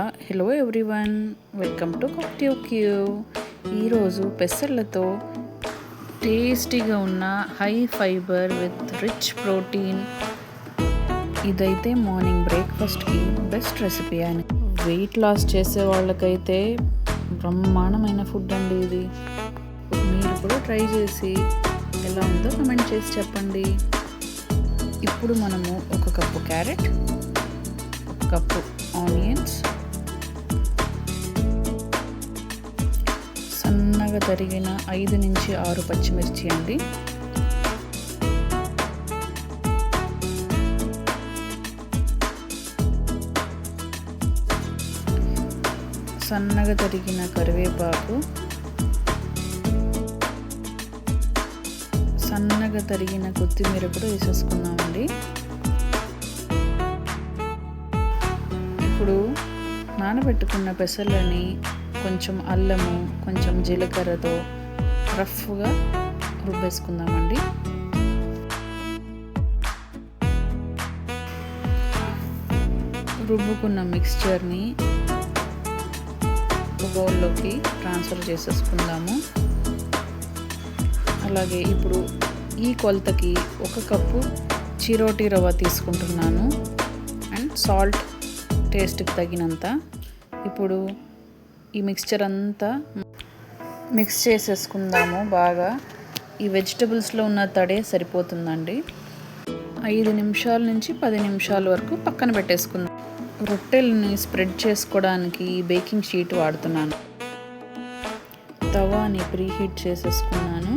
Hello everyone welcome to కాక్టివ్ క్యూ ఈరోజు పెసర్లతో టేస్టీగా ఉన్న high fiber with rich protein ఇదైతే మార్నింగ్ బ్రేక్ఫాస్ట్కి బెస్ట్ రెసిపీ అని. వెయిట్ లాస్ చేసే వాళ్ళకైతే బ్రహ్మాండమైన ఫుడ్ అండి ఇది. మీరు కూడా ట్రై చేసి ఎలా ఉందో కమెంట్ చేసి చెప్పండి. ఇప్పుడు మనము ఒక కప్పు క్యారెట్ ఒక కప్పు ఆనియన్స్ తరిగిన ఐదు నుంచి ఆరు పచ్చిమిర్చి అండి. సన్నగా తరిగిన కరివేపాకు. సన్నగా తరిగిన కొత్తిమీర కూడా వేసేసుకున్నామండి ఇప్పుడు నానబెట్టుకున్న పెసర్లని కొంచెం అల్లము కొంచెం జీలకర్రతో రఫ్గా రుబ్బేసుకుందామండి. రుబ్బుకున్న మిక్స్చర్ని బౌల్లోకి ట్రాన్స్ఫర్ చేసేసుకుందాము. అలాగే ఇప్పుడు ఈ కొలతకి ఒక కప్పు చిరోటి రవ్వ తీసుకుంటున్నాను. అండ్ సాల్ట్ టేస్ట్కి తగినంత. ఇప్పుడు ఈ మిక్స్చర్ అంతా మిక్స్ చేసేసుకుందాము బాగా. ఈ వెజిటబుల్స్లో ఉన్న తడే సరిపోతుందండి. ఐదు నిమిషాల నుంచి పది నిమిషాల వరకు పక్కన పెట్టేసుకుందాం. రొట్టెలని స్ప్రెడ్ చేసుకోవడానికి బేకింగ్ షీట్ వాడుతున్నాను. తవాని ప్రీహీట్ చేసేసుకున్నాను.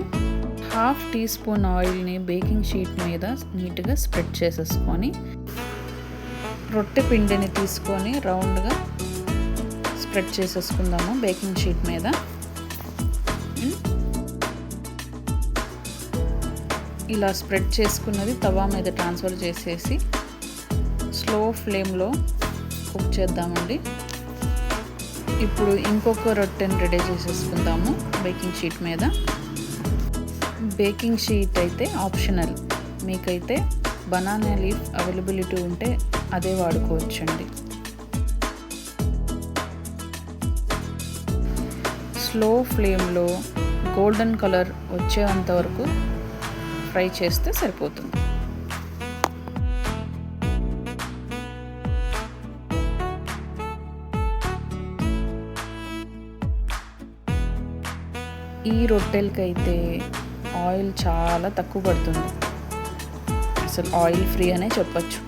హాఫ్ టీ స్పూన్ ఆయిల్ని బేకింగ్ షీట్ మీద నీట్గా స్ప్రెడ్ చేసేసుకొని రొట్టె పిండిని తీసుకొని రౌండ్గా స్ప్రెడ్ చేసేసుకుందాము బేకింగ్ షీట్ మీద. ఇలా స్ప్రెడ్ చేసుకున్నది తవా మీద ట్రాన్స్ఫర్ చేసేసి స్లో ఫ్లేమ్లో కుక్ చేద్దామండి. ఇప్పుడు ఇంకొక రొట్టెని రెడీ చేసేసుకుందాము బేకింగ్ షీట్ మీద. బేకింగ్ షీట్ అయితే ఆప్షనల్. మీకైతే బనానా లీఫ్ అవైలబిలిటీ ఉంటే అదే వాడుకోవచ్చండి. స్లో ఫ్లేమ్లో గోల్డెన్ కలర్ వచ్చేంత వరకు ఫ్రై చేస్తే సరిపోతుంది. ఈ రొట్టెలకైతే ఆయిల్ చాలా తక్కువ పడుతుంది. అసలు ఆయిల్ ఫ్రీ అనే చెప్పచ్చు.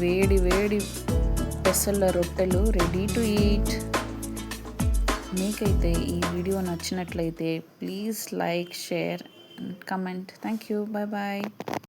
వేడి వేడి పెసల రొట్టెలు రెడీ టు ఈట్ మీకైతే ఈ వీడియో నచ్చినట్లయితే please like share and comment thank you bye bye